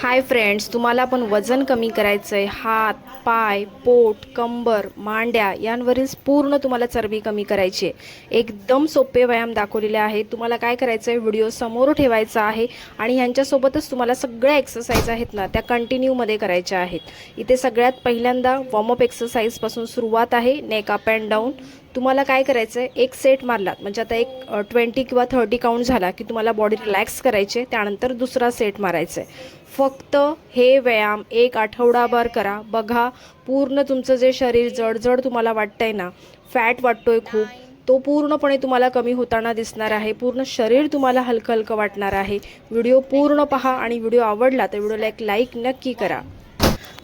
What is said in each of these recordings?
Hi friends तुम्हाला पण वजन कमी करायचं आहे हात पाय पोट कंबर मांड्या यांवरील पूर्ण तुम्हाला चरबी कमी करायची आहे. एकदम सोपे व्यायाम दाखवलेले आहे. तुम्हाला काय करायचं आहे व्हिडिओ समोर ठेवायचा आहे आणि ह्यांच्यासोबतच तुम्हाला सगळ्या एक्सरसाइज आहेत ना त्या कंटिन्यूमध्ये करायच्या आहेत. इथे सगळ्यात पहिल्यांदा वॉर्मअप एक्सरसाइजपासून सुरुवात आहे. नेक अप अँड डाऊन तुम्हाला काय करायचं आहे एक सेट मारलात. म्हणजे आता एक ट्वेंटी किंवा थर्टी काउंट झाला की तुम्हाला बॉडी रिलॅक्स करायचे त्यानंतर दुसरा सेट मारायचा आहे फक्त हे व्यायाम एक आठवडाभर करा. बघा पूर्ण तुमचं जे शरीर जडजड तुम्हाला वाटतं आहे ना फॅट वाटतो आहे खूप तो पूर्णपणे तुम्हाला कमी होताना दिसणार आहे. पूर्ण शरीर तुम्हाला हलकं हलकं वाटणार आहे. व्हिडिओ पूर्ण पहा आणि व्हिडिओ आवडला तर व्हिडिओला एक लाईक नक्की करा.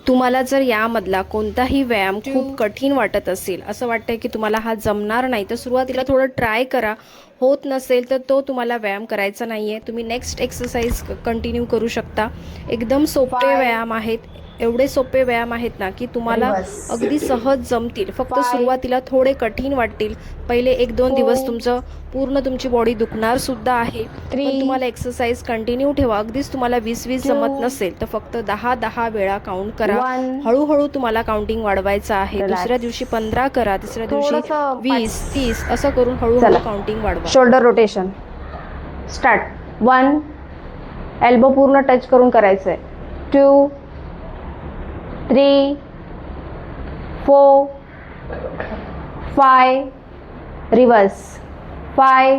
तुम्हाला जर यामधला कोणताही व्यायाम खूप कठीण वाटत असेल असं वाटतंय की तुम्हाला हा जमणार नाही तर सुरुवातीला थोडं ट्राय करा. होत नसेल तर तो तुम्हाला व्यायाम करायचा नाही आहे तुम्ही नेक्स्ट एक्सरसाइज कंटिन्यू करू शकता. एकदम सोपे. व्यायाम आहेत. एवढे सोपे व्यायाम आहेत ना की तुम्हाला. अगदी सहज जमतील फक्त. सुरुवातीला थोडे कठीण वाटतील पहिले एक दोन Four. दिवस तुमचं पूर्ण तुमची बॉडी दुखणार सुद्धा आहे पण. तुम्हाला एक्सरसाइज कंटिन्यू ठेवा अगदीच तुम्हाला वीस वीस. जमत नसेल तर फक्त दहा दहा वेळा काउंट करा. हळूहळू तुम्हाला काउंटिंग वाढवायचं आहे. दुसऱ्या दिवशी पंधरा करा तिसऱ्या दिवशी वीस तीस असं करून हळूहळू. काउंटिंग वाढवा shoulder rotation start one elbow पूर्ण टच करून करायचं आहे two three four five reverse. Five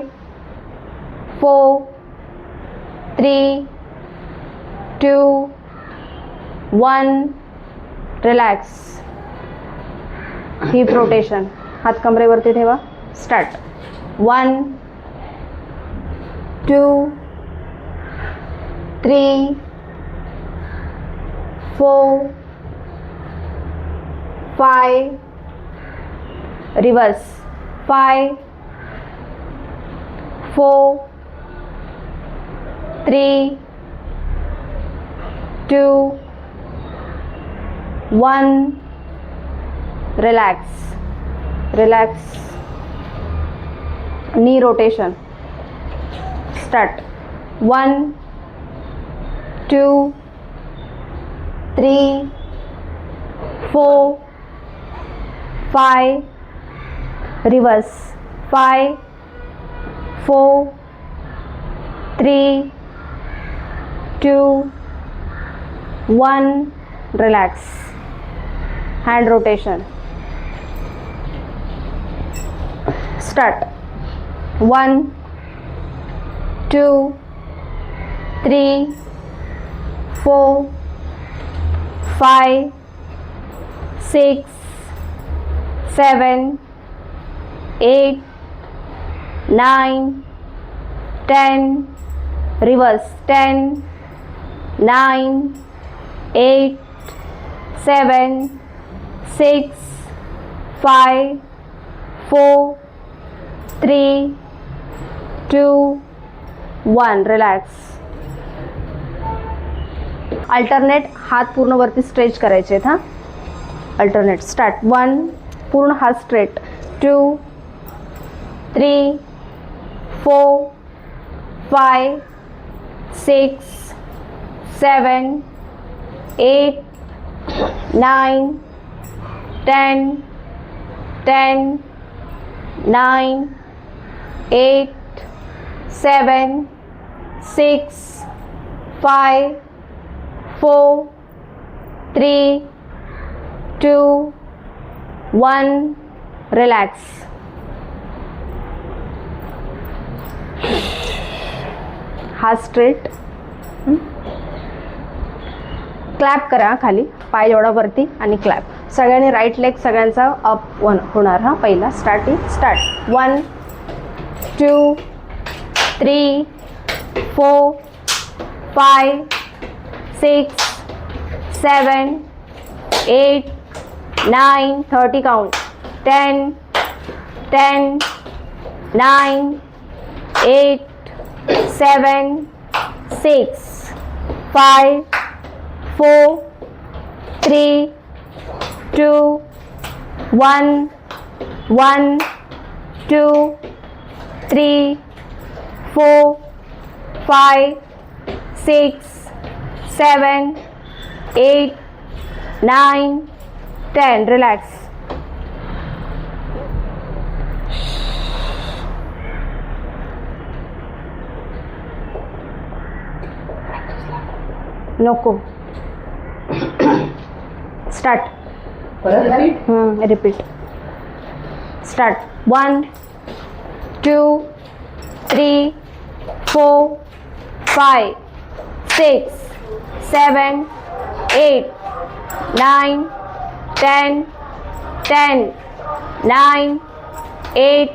four three two one. Relax. Hip rotation. हात कमरेवरती ठेवा. Start. One two, three, four, phi reverse. Phi 4 3 2 1 relax. Relax. Knee rotation. Start. 1 2 3 4 five reverse five four three two one relax. Hand rotation. Start. One two, three, four, five, six, seven eight nine ten reverse ten nine eight seven six five four three two one. Relax alternate हात पूर्ण वरती stretch करायचे आहेत हां. Alternate start one पूर्ण हात straight two three four five six seven eight nine ten ten nine eight seven six, five, four, three, two, one relax हा straight clap करा खाली. पाय एवढा वरती आणि क्लॅप सगळ्यांनी राईट लेग सगळ्यांचा अप वन होणार हा पहिला starting start one two three four five six seven eight 9 30 count. 10 10 9 8 7 6 5 4 3 2 1 1 2 3 4 5 6 7 8 9 Stand, relax. No go. Start. Repeat. Hmm, repeat. Start. One, two, three, four, five, six, seven, eight, nine. 10, 10, 9, 8,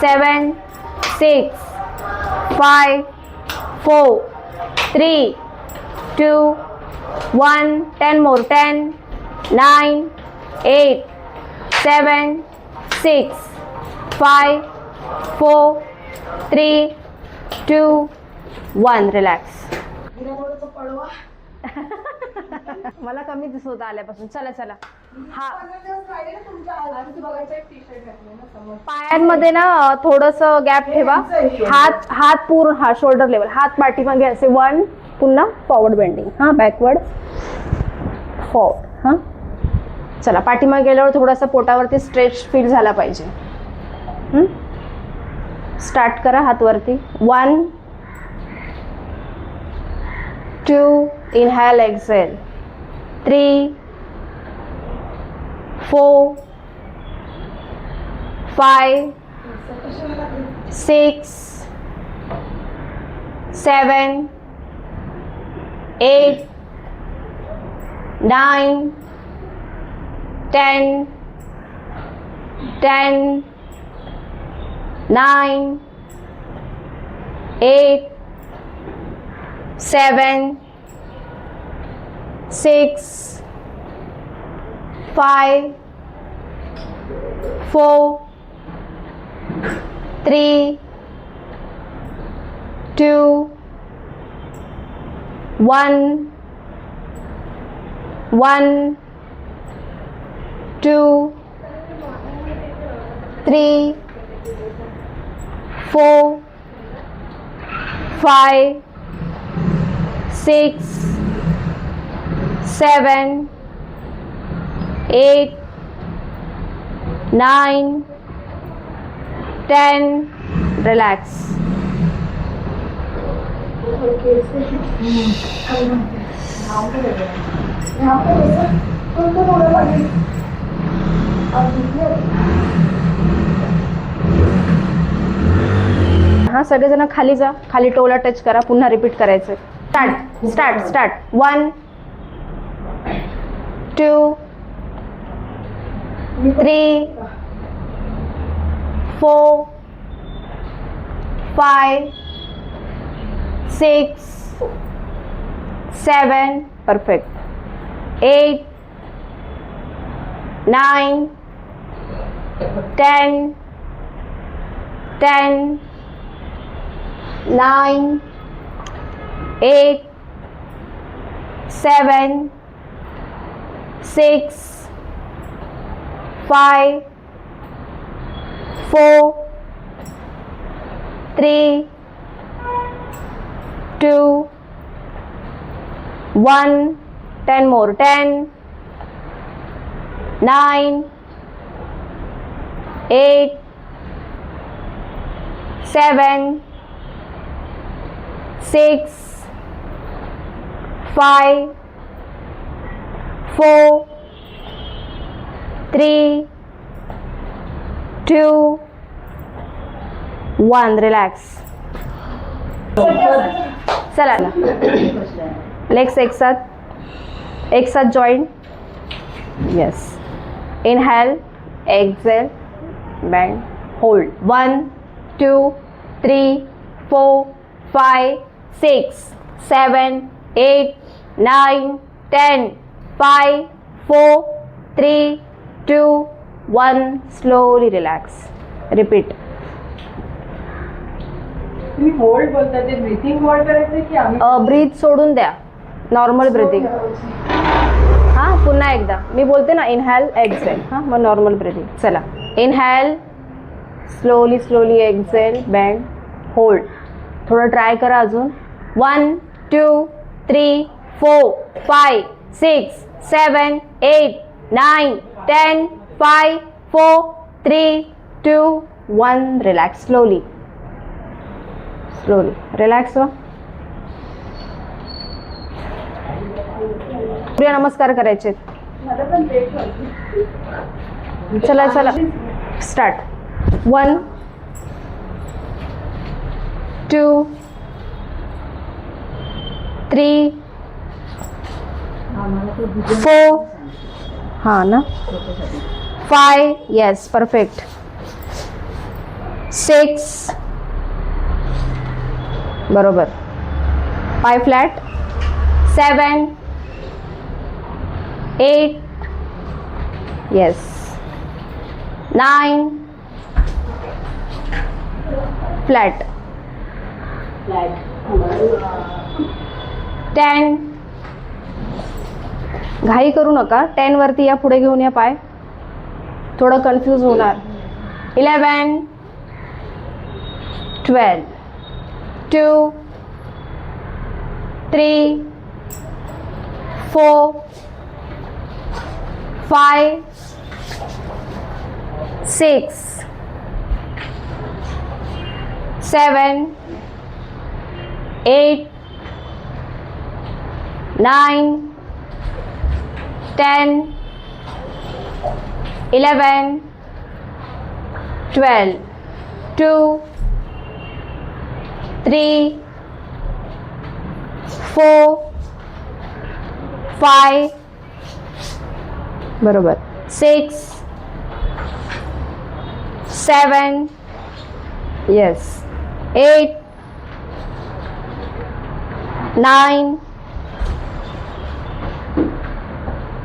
7, 6, 5, 4, 3, 2, 1, 10 more, 10, 9, 8, 7, 6, 5, 4, 3, 2, 1. Relax. मला कमी दिसत आल्यापासून. चला चला. हा. पायांमध्ये ना थोडस गॅप ठेवा. हात हात पूर्ण हा शोल्डर लेवल हात पाठीमागे असे वन पुन्हा फॉरवर्ड बेंडिंग हा बॅकवर्ड फॉरवर्ड हा. चला पाठीमागे गेल्यावर थोडासा पोटावरती स्ट्रेच फील झाला पाहिजे. स्टार्ट करा हातवरती. One two inhale exhale. 3 4 5 6 7 8 9 10 10 9 8 7 six, five, four, three, two, one, one, two, three, four, five, six, seven, eight, nine, ten. Relax. हा सगळेजण खाली जा खाली टोला टच करा पुन्हा रिपीट करायचं start start start one two, three, four, five, six, seven, perfect, eight, nine, ten, ten, nine, eight, seven six, five, four, three, two, one. Ten more. Ten, nine, eight, seven. six, five, four, three, two, one. Relax. चला legs एक साथ एक साथ join yes inhale exhale bend hold one two three four five six seven eight nine ten Five four three two one slowly relax repeat तुम्ही hold बोलताय ते breathing hold करायचं की आम्ही ब्रीथ सोडून द्या. नॉर्मल ब्रिथिंग हां पुन्हा एकदा. मी बोलते ना इनहॅल एक्झेल हां मग नॉर्मल ब्रिथिंग चला. Inhale slowly slowly exhale band hold थोडं ट्राय करा अजून. One two three four five six seven eight nine ten five four three two one relax slowly slowly relax व्हा सूर्य नमस्कार करायचे. चला चला. Start one two three four हां ना? फाय येस परफेक्ट सिक्स बरोबर. Five flat seven eight yes nine flat ten घाई करू नका. टेनवरती या पुढे घेऊन या पाय. थोडं कन्फ्यूज होणार. Eleven twelve two three four five six seven eight nine 10 11 12 2 3 4 5 બરોબર 6 7 yes 8 9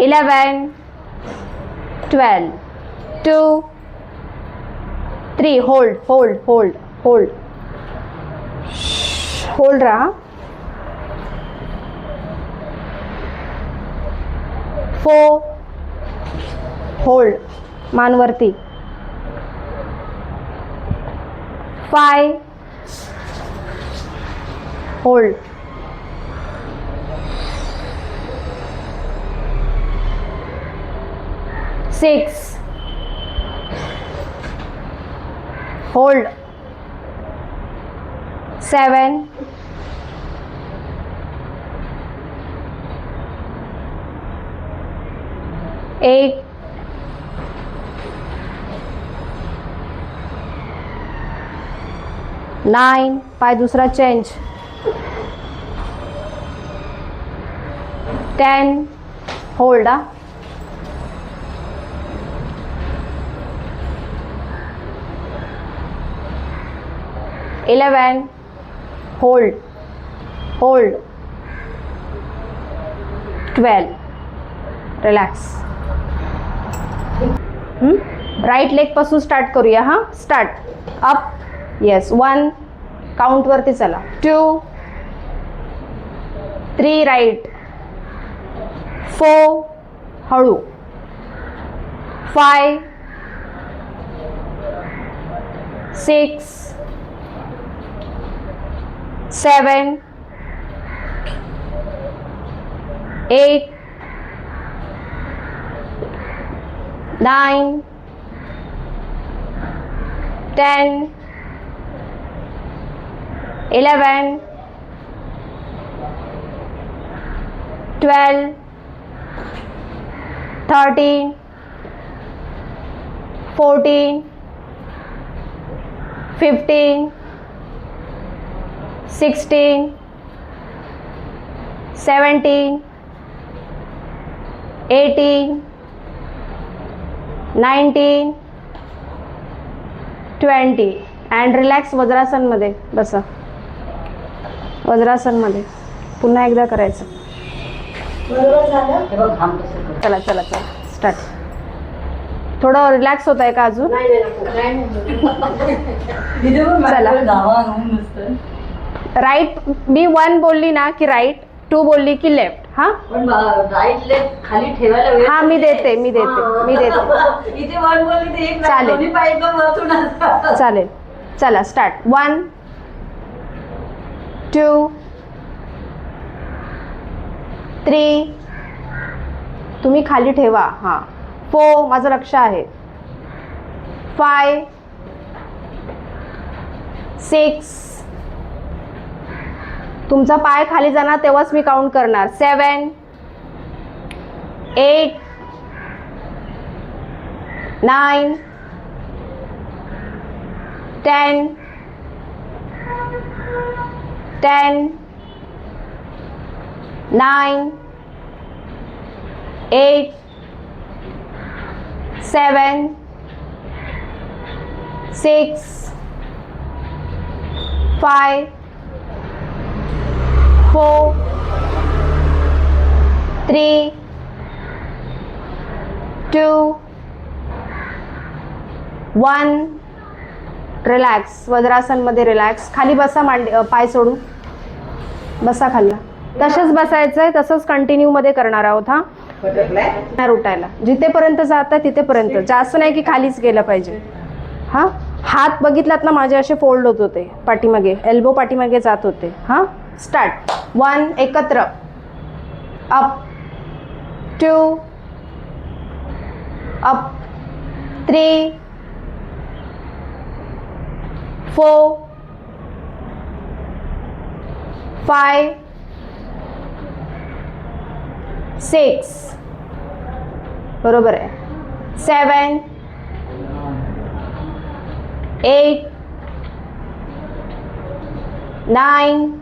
eleven twelve two three hold hold hold hold hold राहा four hold मानवरती five hold six hold seven eight nine पाय दुसरा चेंज टेन होल्ड आ Eleven hold. Hold. Twelve. Relax. Right लेगपासून start करूया हां? Start. Up. Yes one काउंटवरती चला. Two three right four हळू. Five six seven, eight, nine, ten, eleven, twelve, thirteen, fourteen, fifteen. Sixteen, seventeen, eighteen. Nineteen twenty. And relax वज्रासनमध्ये बसा. वज्रासनमध्ये. पुन्हा एकदा करायचं. चला चला चला. स्टार्ट थोडं रिलॅक्स होत आहे का अजून? चला. राईट मी वन बोलली ना की राईट टू बोलली की लेफ्ट हा? राईट लेफ्ट खाली ठेवायला हा मी देते मी देते मी देते. इथे वन बोलली एक चालेल. चालेल. चला स्टार्ट वन टू थ्री तुम्ही खाली ठेवा हां. फो माझं लक्ष आहे. फाय सिक्स तुमचा पाय खाली जाणार तेव्हाच मी काउंट करणार. Seven eight nine ten ten nine eight seven six five four three two one. Relax वज्रासनमध्ये relax खाली बसा मांडी पाय सोडून. बसा खाल्ला तसंच बसायचं आहे तसंच कंटिन्यूमध्ये करणार आहोत हा. उठायला. जिथेपर्यंत जात आहे तिथेपर्यंत जास्त नाही की खालीच गेलं पाहिजे. हां? हात बघितलात ना माझे असे फोल्ड होत होते. पाठीमागे. एल्बो पाठीमागे जात होते. हां? स्टार्ट. वन एकत्र. Up. Two. Up. Three. Four. Five. Six. बरोबर आहे. Seven. Eight. Nine.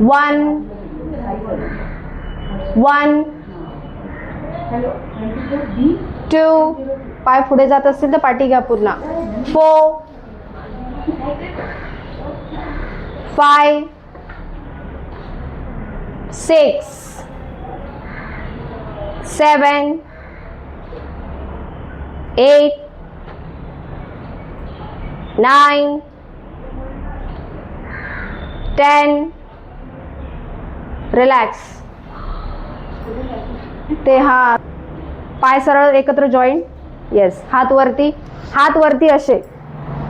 One one two पाय पुढे जात असतील तर पाठी घ्या पूर्ण. Four five six seven eight nine ten relax ते हा पाय सरळ एकत्र जॉईन येस हात वरती. हात वरती असे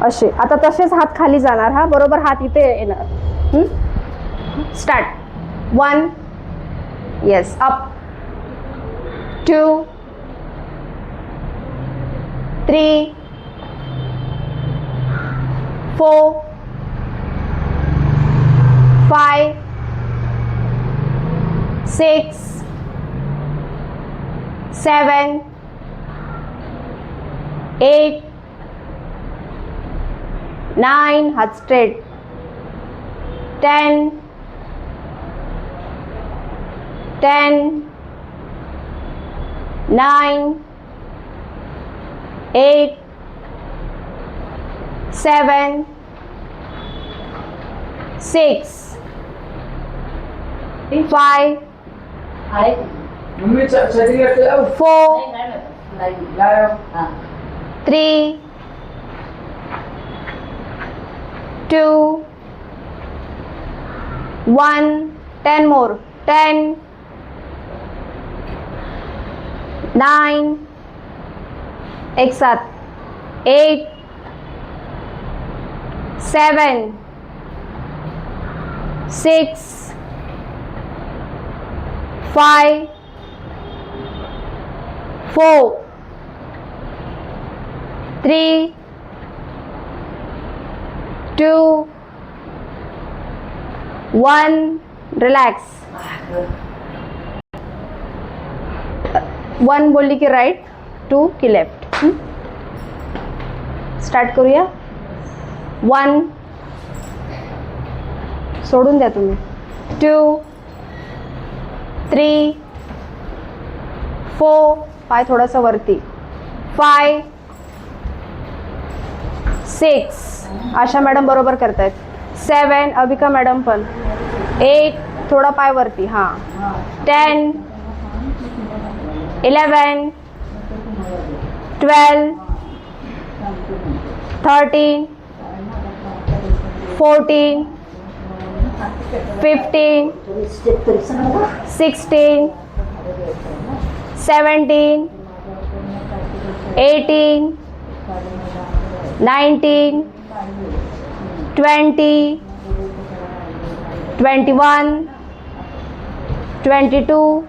असे. आता तसेच हात खाली जाणार हा? बरोबर हात इथे येणार. Start one yes up two three four five, six, seven, eight, nine, heart straight, ten, ten, nine, eight, seven, six five आहे मम्मी शरीर फोर नाही, नाही, नाही. नाही. हा. three, two, one, ten more, ten, nine, एक साथ eight, seven, six, five, four, three, two, one relax one बोलली की राईट टू की लेफ़्ट स्टार्ट करूया? वन सोडून द्या तुम्ही. टू थ्री फोर पाय थोडंसं वरती. Five six. आशा मॅडम बरोबर करतायत. सेवन अभिका मॅडम पण. एट थोडा पाय वरती हां. Ten eleven twelve thirteen fourteen fifteen, sixteen, seventeen, eighteen, nineteen, twenty, twenty-one, twenty-two,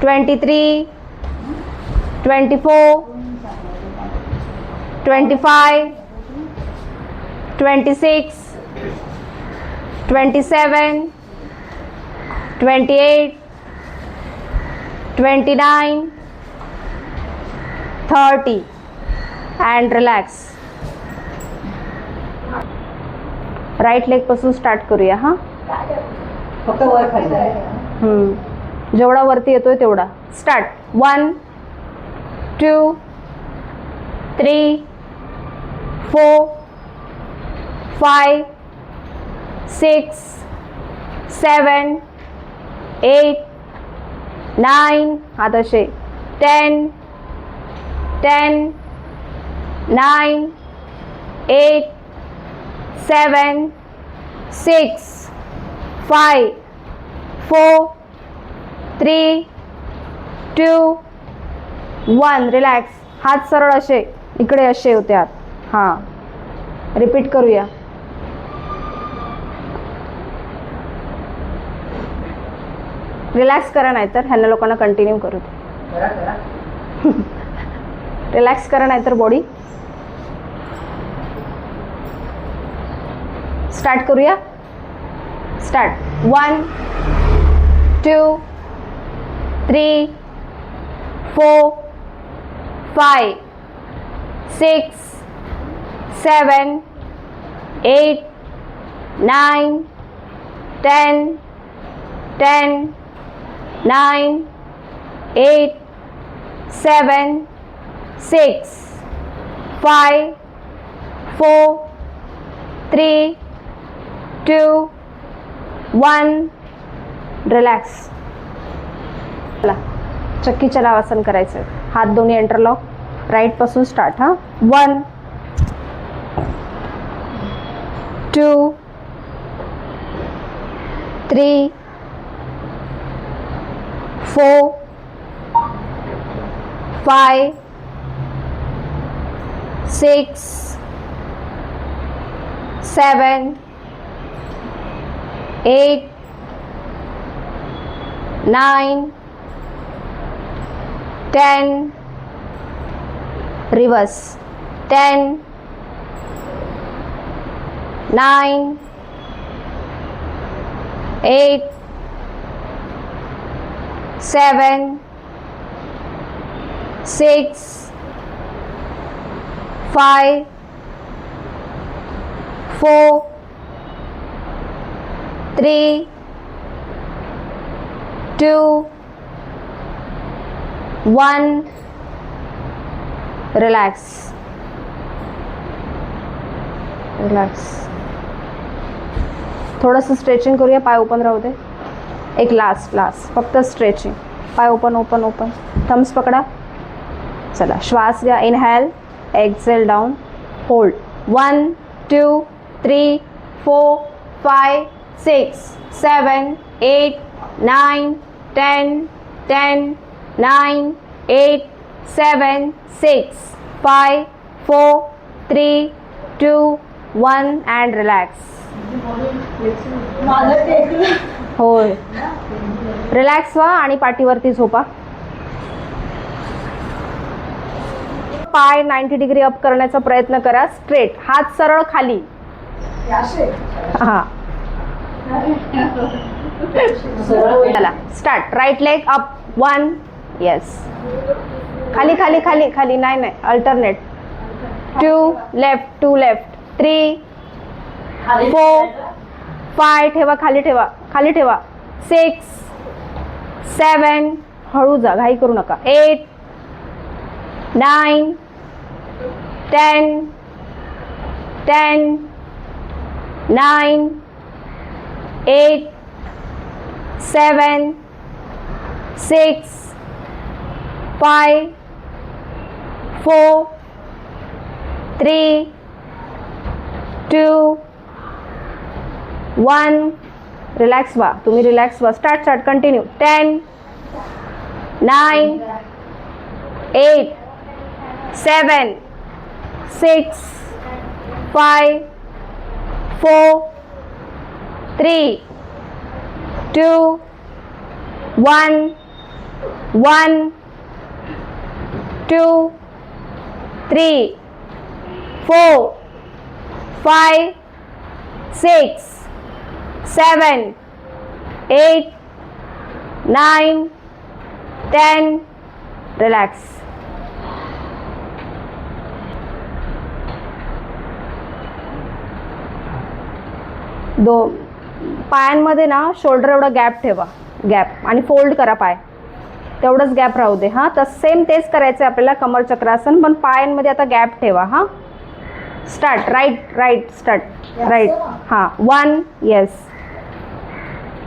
twenty-three, twenty-four, twenty-five, twenty-six. Twenty seven twenty eight twenty nine thirty and relax right लेगपासून start करूया हां? फक्त वर खाली. जेवढा वरती येतोय तेवढा. Start one two three four five six seven eight nine आता असे. Ten ten nine eight seven six five four three two one. Relax हात सरळ असे. इकडे असे होते आत हां. रिपीट करूया. रिलॅक्स करा नाही तर ह्यांना लोकांना कंटिन्यू करू दे. रिलॅक्स करा. नाही तर बॉडी स्टार्ट करूया? Start one two three four five six seven eight nine ten ten nine eight seven six five four three two one. Relax चला. चक्की चलावासन करायचं. आहे. हात दोन्ही एंटरलॉक राईटपासून स्टार्ट हां. One two three four, five, six, seven, eight, nine, ten. Reverse. Ten, nine, eight. Seven, six, five, four, three, two, one. Relax. Relax. थोड़ा सा स्ट्रेचिंग करूँ पाय ओपन रहा होते एक लास्ट लास्ट फक्त स्ट्रेचिंग पाय ओपन ओपन ओपन थम्स पकडा. चला. श्वास घ्या. Inhale exhale down hold one two three four five six seven eight nine ten ten nine eight seven six five four three two one and relax माझं होय. Relax व्हा आणि पाठीवरती झोपा. पाय नाईन्टी डिग्री अप करण्याचा प्रयत्न करा स्ट्रेट हात सरळ खाली. हा. चला start right leg up one yes खाली खाली खाली खाली. नाही नाही. Alternate two left two left three four five ठेवा. खाली ठेवा. खाली ठेवा. सिक्स सेवन हळू जा घाई करू नका. Eight nine ten ten nine eight seven six five four three two one relax व्हा तुम्ही रिलॅक्स व्हा start start continue ten nine eight seven six five four three two one one two three four five six seven eight nine ten relax. दो पायांमध्ये ना shoulder एवढा gap ठेवा gap आणि fold करा पाय. तेवढंच गॅप राहू दे हां. तर सेम तेच करायचं आहे आपल्याला कमर चक्रासन पण पायांमध्ये आता गॅप ठेवा हां. Start right right start right हां. One yes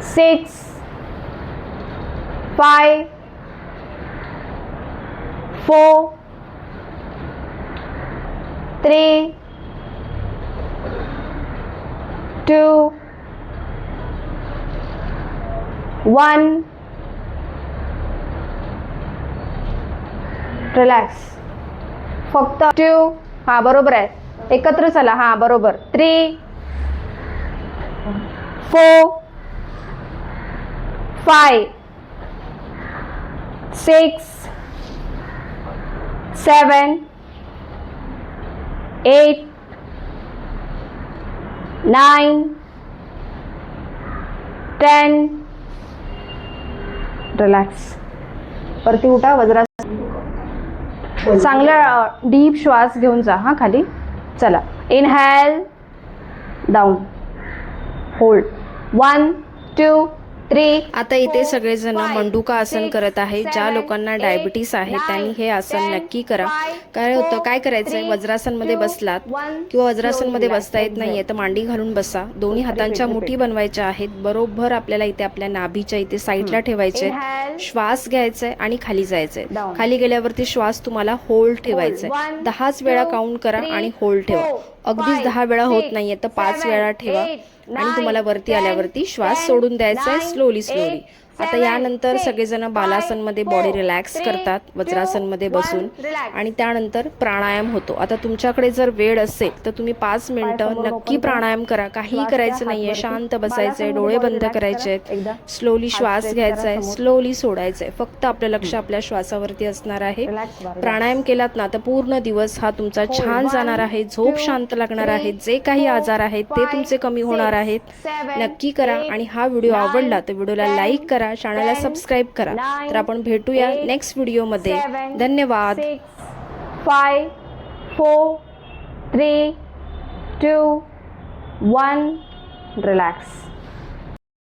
Six, five, four, three, two, one. Relax फक्त टू हां बरोबर आहे. एकत्र चला. हां बरोबर. Three four five six seven eight nine ten relax वरती उठा वज्रा चांगला डीप श्वास घेऊन जा हां खाली. चला. Inhale down hold one two आता इथे सगळेजण मंडुका आसन करत आहे. ज्या लोकांना डायबिटीस आहे त्यांनी हे आसन नक्की करा. काय होतं? काय करायचंय? वज्रासनमध्ये बसलात किंवा वज्रासनमध्ये बसता येत नाहीये तर मांडी घालून बसा. दोन्ही हातांच्या मुठी बनवायच्या आहेत. बरोबर आपल्याला इथे आपल्या नाभीच्या इथे साईडला ठेवायचे श्वास घ्यायचाय आणि खाली जायचंय. खाली गेल्यावरती श्वास तुम्हाला होल्ड ठेवायचाय. One, दहाच वेळा काउंट करा आणि होल्ड ठेवा. अगदीच दहा वेळा होत नाहीये तर पाच वेळा ठेवा. आणि तुम्हाला वरती आल्यावरती श्वास सोडून द्यायचा आहे स्लोली स्लोली आता यानंतर सगळेजण बालासनमध्ये बॉडी रिलॅक्स करतात वज्रासनमध्ये बसून. आणि त्यानंतर प्राणायाम होतो आता तुमच्याकडे जर वेळ असेल तर तुम्ही पाच मिनिटं नक्की. प्राणायाम करा काही श्वास करायचं नाहीये शांत. बसायचंय डोळे बंद करायचे करा. एकदा. स्लोली श्वास घ्यायचा आहे. स्लोली सोडायचंय फक्त आपलं लक्ष आपल्या श्वासावरती असणार आहे. प्राणायाम केलात ना तर पूर्ण दिवस हा तुमचा. छान जाणार आहे झोप शांत लागणार आहे जे काही आजार आहेत ते तुमचे कमी होणार आहेत नक्की करा आणि हा व्हिडिओ आवडला तर व्हिडिओला लाईक करा करा चॅनलला सबस्क्राईब करा. तर आपण भेटूया नेक्स्ट व्हिडिओमध्ये धन्यवाद. Five four three two one relax